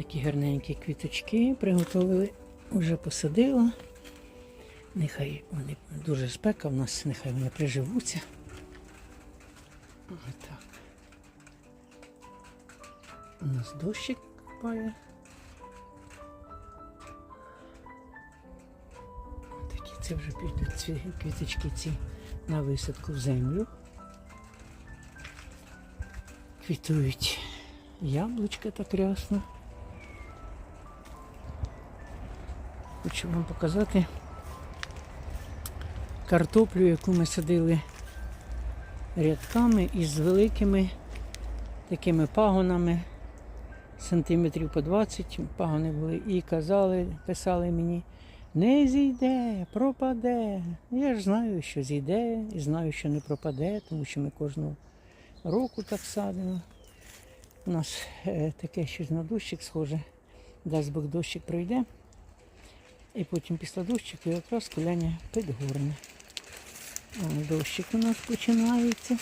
Такі гарненькі квіточки приготовили, вже посадила. Нехай вони дуже спека в нас, нехай вони приживуться. Отак. У нас дощик купає. Такі це вже підуть квіточки ці на висадку в землю. Квітують яблучка так рясно. Хочу вам показати картоплю, яку ми садили рядками із великими такими пагонами, сантиметрів по 20 пагони були, і казали, писали мені, не зійде, пропаде. Я ж знаю, що зійде, і знаю, що не пропаде, тому що ми кожного року так садимо. У нас е, таке щось на дощик схоже. Дасть Бог дощик пройде. І потім після дощику якраз коляння підгорне. Дощик у нас починається.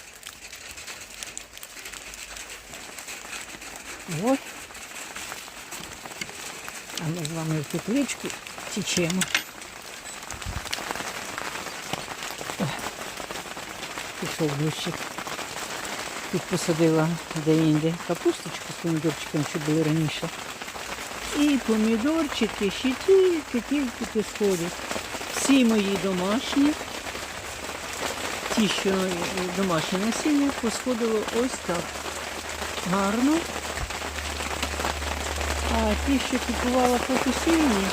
Ось. А ми з вами в тепличку тічемо. Пішов дощик. Тут посадила де-інде капусточку з помідорчиками, що були раніше. І помідорчики ще тільки-тільки підходять. Всі мої домашні, ті, що е, домашнє насіння, посходило ось так. Гарно. А ті, що купувала професійні,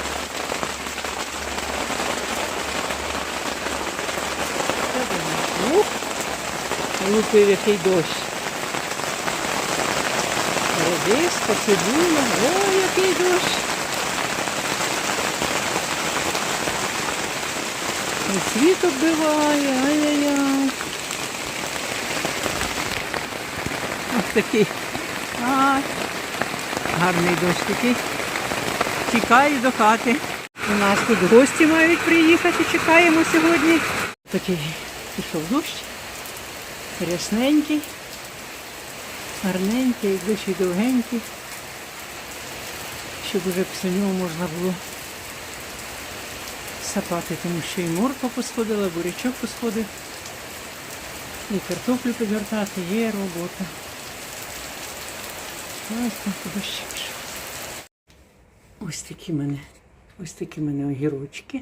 лупив який дощ. Редиска, цибуля, ой, який дощ. І світ оббиває, ай-яй-яй. Ось такий. А, гарний дощ такий. Тікаю до хати. У нас тут гості мають приїхати, чекаємо сьогодні. Такий пішов дощ. Рясненький гарненький, душі довгенький, щоб уже після нього можна було сапати, тому що і морква посходила, бурячок посходив, і картоплю підгортати, є робота. Ось там дощ пішов. Ось такі мене, ось такі мене огірочки.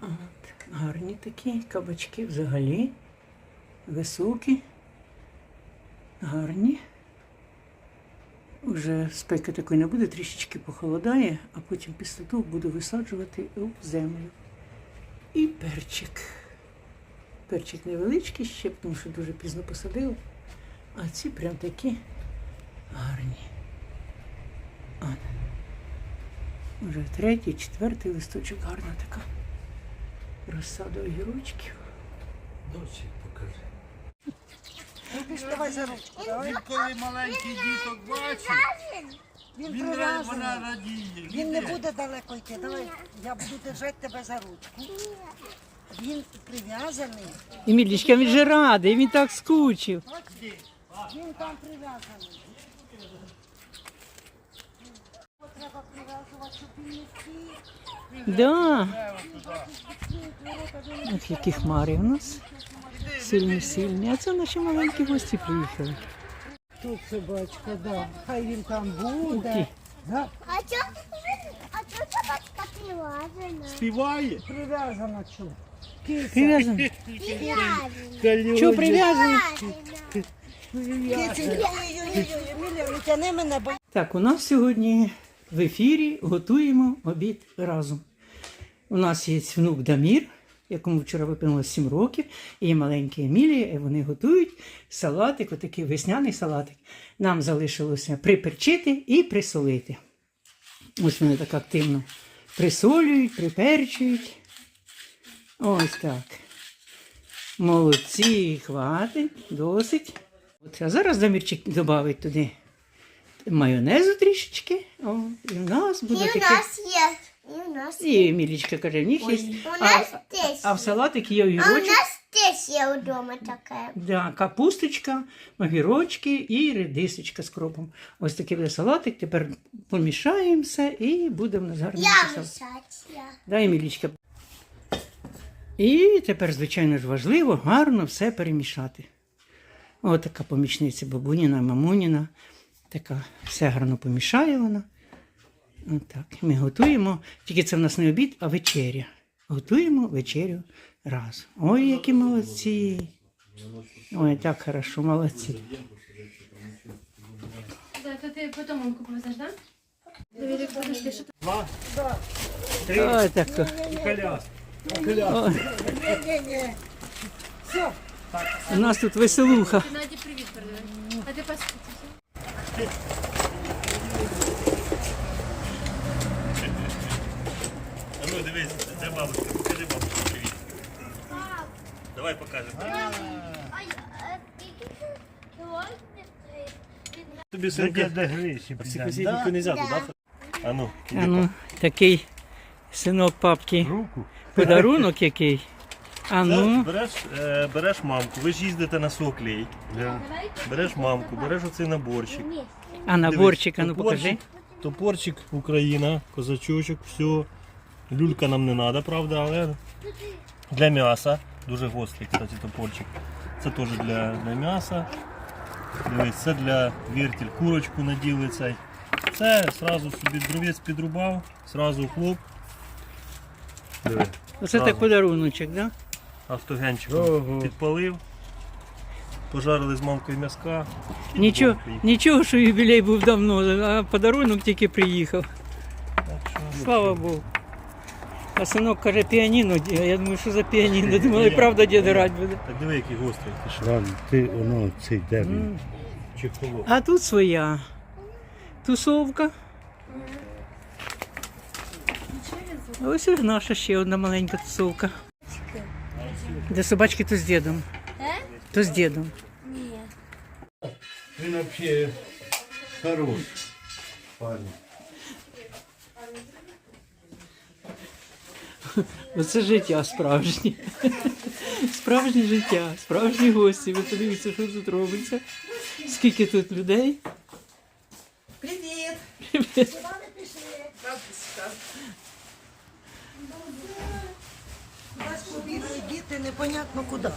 От, гарні такі кабачки взагалі, високі гарні. Вже спеки такої не буде, трішечки похолодає, а потім після того буду висаджувати у землю. І перчик. Перчик невеличкий ще, тому що дуже пізно посадила. А ці прям такі гарні. От. Вже третій, четвертий листочок гарна така. Розсада огірочків. Дочі покажи. Давай за ручку, давай. Він коли маленький діток бачить, Він він ра- прив'язаний. вона радіє. Він не буде далеко йти. Давай, я буду держати тебе за ручку. Він прив'язаний. І Мілічка, він же радий, він так скучив. Він там прив'язаний. Треба прив'язувати, щоб він не втік. Да. Ох, які хмари у нас. Сильні, сильні. А це наші маленькі гості приїхали. Тут собачка, да. Хай він там буде. Да. А чё, а чё собачка привязана? Співає. Прив'язана. Прив'язаний. Привязана. Киця. Ой-ой-ой, Емілія, не тяни мене, бо Так, у нас сьогодні в ефірі готуємо обід разом. У нас є внук Дамір, якому вчора виповнилось 7 років, і є маленька Емілія, і вони готують салатик, отакий весняний салатик. Нам залишилося приперчити і присолити. Ось вони так активно присолюють, приперчують. Ось так. Молодці, хватить, досить. От, а зараз Дамірчик додавить туди майонезу трішечки. О, і в нас буде у таке. нас есть. И у нас І Мілічка каже, в них є. У А, нас теж а в салатик є А у огірочок. нас є вдома таке. Да, капусточка, огірочки і редисочка з кропом. Ось такий буде салатик. Тепер помішаємо все і буде в нас гарний Я салат. я. Дай Емілічка. І тепер, звичайно ж, важливо гарно все перемішати. Ось така помічниця бабуніна, мамуніна. Така все гарно помішає вона. Отак. Ми готуємо, тільки це в нас не обід, а вечеря. Готуємо вечерю разом. Ой, які молодці. Ой, так хорошо, молодці. Да, то ти потім повезеш, да? Давид, подожди, що Ой, так. Ой, Ні-ні-ні. Все, у нас тут веселуха. Наді привіт передай. А ти паспорт. А ну дивись, це бабушка. Покажи бабушці привіт. Давай покажемо. Тобі де гріші? Не взяти, да? А ну, А ну, такий синок папки. Руку. Подарунок який. А Це ну, береш, е, береш мамку, ви ж їздите на соклей. Да. Береш мамку, береш оцей наборчик. а наборчик, а ну Дивись, покажи. топорчик- Україна, козачочок, все. Люлька нам не треба, правда, але для м'яса. Дуже гострий, кстати, топорчик. Це теж для, для м'яса. Дивись, це для вертіль, курочку наділи цей. Це сразу собі дровець підрубав, сразу хлоп. Диви, Оце так подаруночок, да? Автогенчиком підпалив. Пожарили з мамкою м'яска. Нічого, нічого, що юбілей був давно, а подарунок тільки приїхав. Так що, Слава Богу. А синок каже піаніно, а я думаю, що за піаніно. Думали, правда діда грати буде. Так диви, який гострий. Ти що? Ладно, ти, воно, цей, де він? Чехоло. А тут своя тусовка. Ось і наша ще одна маленька тусовка. Де собачки то з дідом. То з дідом. Він взагалі хороший. Парень. Оце життя справжнє. Справжнє життя, справжні гості. Ви подивіться, що тут робиться. Скільки тут людей. привіт. Привіт. Нас побігли діти непонятно куди.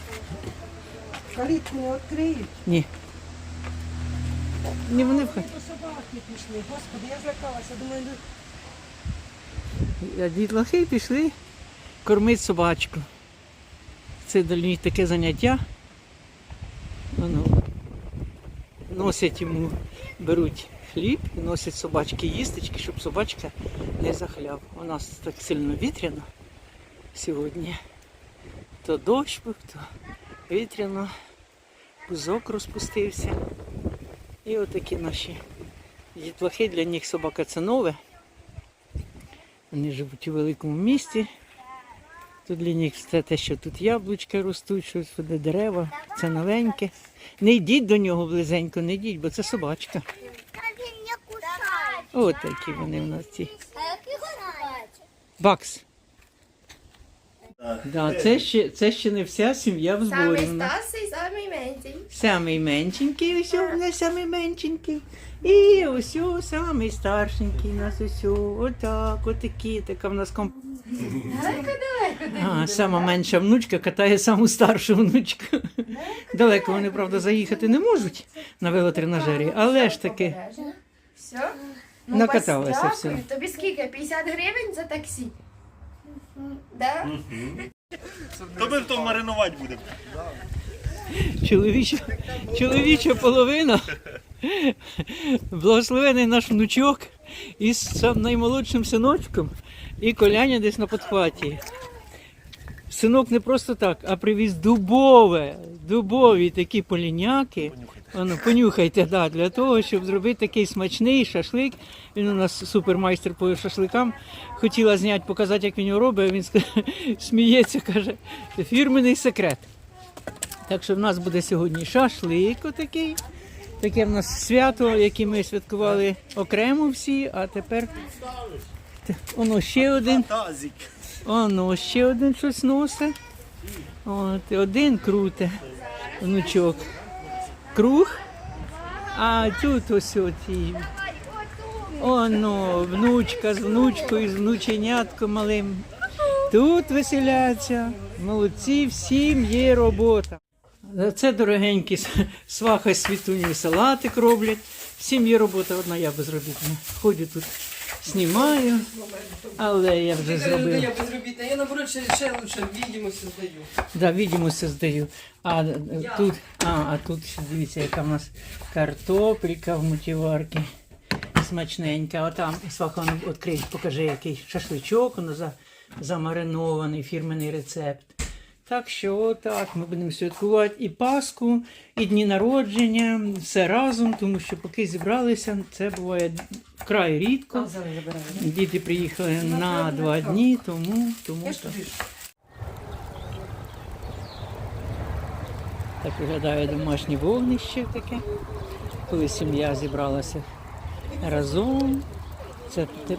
Калітку не відкриють. Ні. Ні, вони в хаті. До собаки пішли. Господи, я злякалася. Думаю, ну, А дітлахи пішли кормити собачку. Це для них таке заняття. Воно, носять йому, беруть хліб і носять собачки їстечки, щоб собачка не захляв. У нас так сильно вітряно сьогодні. То дощ був, то вітряно, пузок розпустився. І отакі наші дітлахи, для них собака це нове. Вони живуть у великому місті. Тут для них все те, що тут яблучка ростуть, щось туди дерева, це новеньке. Не йдіть до нього близенько, не йдіть, бо це собачка. Та він не кусає. От такі вони в нас ці. Бакс. Да, це, ще, це ще не вся сім'я в зборі. Самий нас. старший, самий менший. Самий меншенький, ось у нас самий меншенький. І ось у самий старшенький у нас ось. у. Отак, отакі. Така в нас комп... А, сама менша внучка катає саму старшу внучку. Далеко вони, правда, заїхати не можуть на велотренажері, але ж таки Все? Накаталася Дякую. все. Тобі скільки? 50 гривень за таксі? Да? То ми то маринувати будемо. чоловіча, чоловіча половина. Благословений наш внучок із сам наймолодшим синочком і коляня десь на подхваті. Синок не просто так, а привіз дубове, дубові такі поліняки. Ану, понюхайте, да, для того, щоб зробити такий смачний шашлик. Він у нас супермайстер по шашликам. Хотіла зняти, показати, як він його робить. а Він сміється, каже, це фірменний секрет. Так що в нас буде сьогодні шашлик отакий. Таке в нас свято, яке ми святкували окремо всі, а тепер воно ще один. Оно ще один щось носить. От, один круте, внучок. Круг, а тут ось оті. Оно, внучка з внучкою, з внученятком малим. Тут веселяться. Молодці, всім є робота. Це дорогенькі сваха світуні салатик роблять. Всім є робота, одна я безробітна. Ходжу тут, знімаю, але я вже Я зробив. безробітна. Я наоборот ще, ще лучше відомості здаю. Да, відомості здаю. А е, тут, а, а тут ще дивіться, яка в нас картопелька в мультиварці. Смачненька. А там сваха ну, відкрий, покажи, який шашличок, воно за, замаринований, фірменний рецепт. Так що отак ми будемо святкувати і Пасху, і дні народження, все разом, тому що поки зібралися, це буває вкрай рідко. Діти приїхали на два дні, тому, тому так. Так виглядає домашнє вогнище таке, коли сім'я зібралася разом. Це те,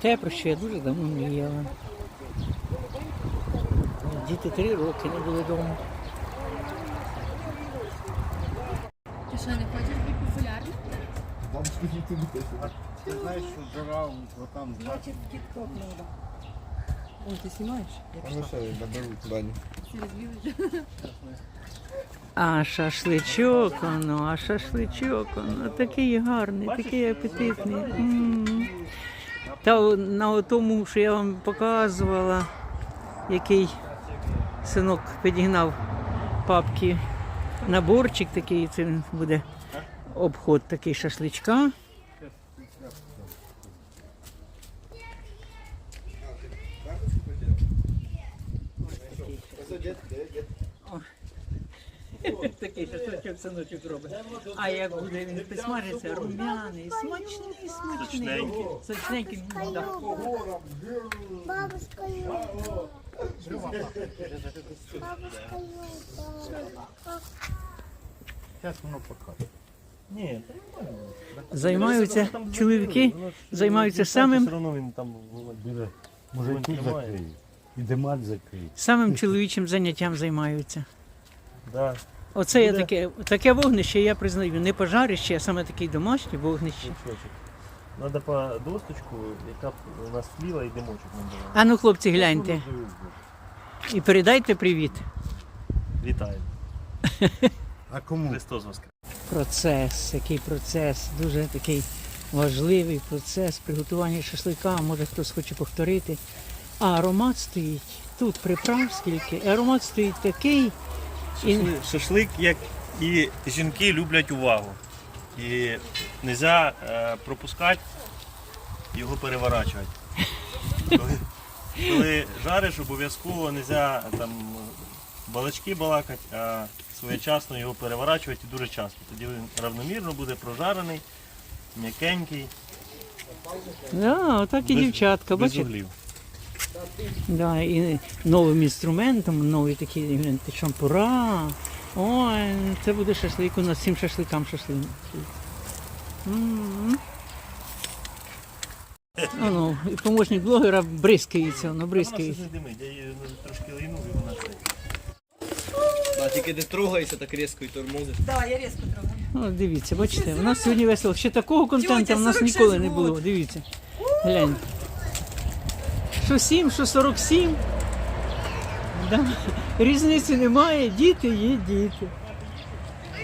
те, про що я дуже давно мріяла. Діти три роки не були вдома. Ти що, не хочеш бути популярним? Ти знаєш, що жара там Значить, в тік-ток треба. О, ти знімаєш? Ну що, наберуть баню. А шашличок, воно, а шашличок, воно такий гарний, такий апетитний. М. Та на тому, що я вам показувала, який синок підігнав папки наборчик такий, це буде обход такий шашличка. Такий шашличок синочок робить. А як буде він підсмажиться, рум'яний, смачний, смачний. Сочненький. да. Зараз воно покаже. Ні, Займаються чоловіки, займаються самим Все одно він там Буде, може, і Він тут закриє. І демаль закриє. самим чоловічим заняттям займаються. Да. Оце Буде. таке, таке вогнище, я признаю, не пожарище, а саме таке домашнє вогнище. Надо по досточку, яка б у нас тліла і димочок нам була. А ну, хлопці, гляньте і передайте привіт. Вітаю. А кому? Христос Воскрес. Процес, який процес, дуже такий важливий процес приготування шашлика, може хтось хоче повторити. А аромат стоїть, тут приправ скільки, аромат стоїть такий. І... Шашлик, як і жінки люблять увагу. І не можна е, пропускати, його переворачувати. Коли, коли жариш, обов'язково не можна там балачки балакати, а своєчасно його переворачувати і дуже часто. Тоді він равномірно буде прожарений, м'якенький, Да, отак і без- дівчатка, без бачите? углів. Да, і новим інструментом, нові такі шампура. Ой, це буде шашлик у нас всім шашликам шашлик. Оно, і помічник блогера бризкається, воно бризкається. не димить, я її ну, трошки лайнув і вона це. Да, тільки не трогаєшся так різко і тормозиш. Так, я різко трогаю. О, дивіться, бачите, у нас сьогодні весело. Ще такого контенту в нас ніколи не було. Дивіться. Гляньте. Що 7, що 47. Да. Різниці немає, діти є діти.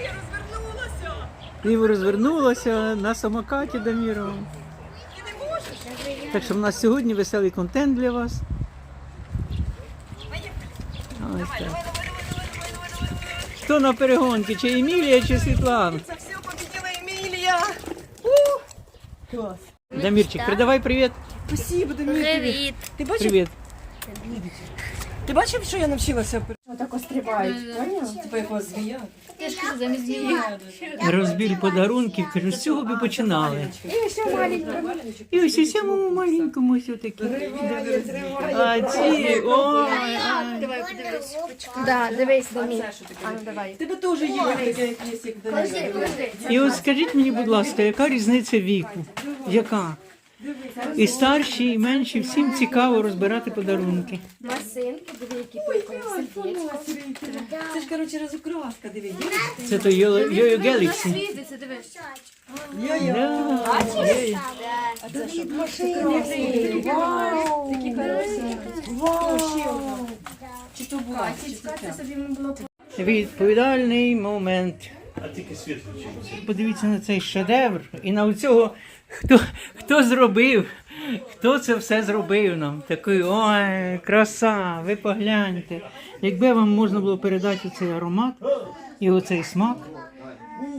Я розвернулася. І розвернулася на самокаті до Мірова. Так що в нас сьогодні веселий контент для вас. Ось так. Хто на перегонки? Чи Емілія, чи Світлана? Це все победила Емілія. Клас. Дамірчик, передавай привіт. Спасибо, Демір. Привіт. Ти бачив, Привіт. Ти бачив, що я навчилася? Отак ось стрибають, поняв? Типа якого звія. Я ж кажу, замість змії. Розбір подарунків, кажу, з цього би починали. І ось у цьому маленькому ось отакі. А ці, ой, ай. Давай подивись. Да, дивись на мій. А ну давай. Тебе теж є таке, як є, як Данила. І от скажіть мені, будь ласка, яка різниця віку? Яка? І старші, і менші, всім цікаво розбирати подарунки. Масинки, диви, які прикольні. Це ж, коротше, розукраска, диви. Це то Йо- Йо-Йо Геліксі. Світиться, дивись. Да. Такі хороші. Чи то була? це це собі було Відповідальний момент. А тільки світ включився. Подивіться на цей шедевр і на цього, хто, хто зробив, хто це все зробив нам. Такий ой, краса, ви погляньте. Якби вам можна було передати цей аромат і оцей смак,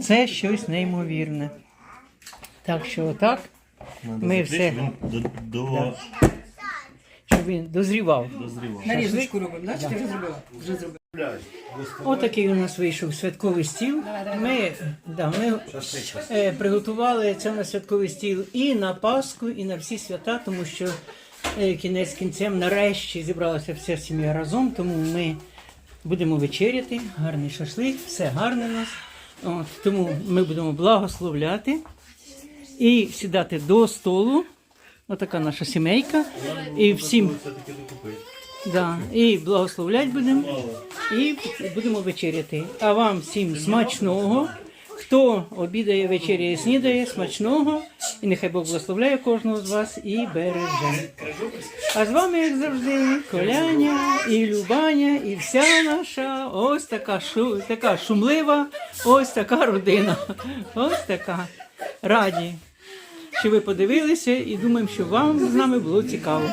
це щось неймовірне. Так що отак, Ми все. До, до, щоб він дозрівав. дозрівав. Нарізочку робимо, да? Чи ти вже зробила? Вже зробила. Отакий у нас вийшов святковий стіл. Ми, да, ми е, приготували це на святковий стіл і на Пасху, і на всі свята, тому що е, кінець кінцем нарешті зібралася вся сім'я разом, тому ми будемо вечеряти, гарний шашлик, все гарне у нас. От, тому ми будемо благословляти і сідати до столу. Отака наша сімейка. І всім. Да, і благословлять будемо, і будемо вечеряти. А вам всім смачного. Хто обідає, вечеряє, снідає, смачного. І нехай Бог благословляє кожного з вас і береже. А з вами, як завжди, Коляня і Любаня, і вся наша ось така шу, така шумлива, ось така родина. Ось така. Раді, що ви подивилися і думаємо, що вам з нами було цікаво.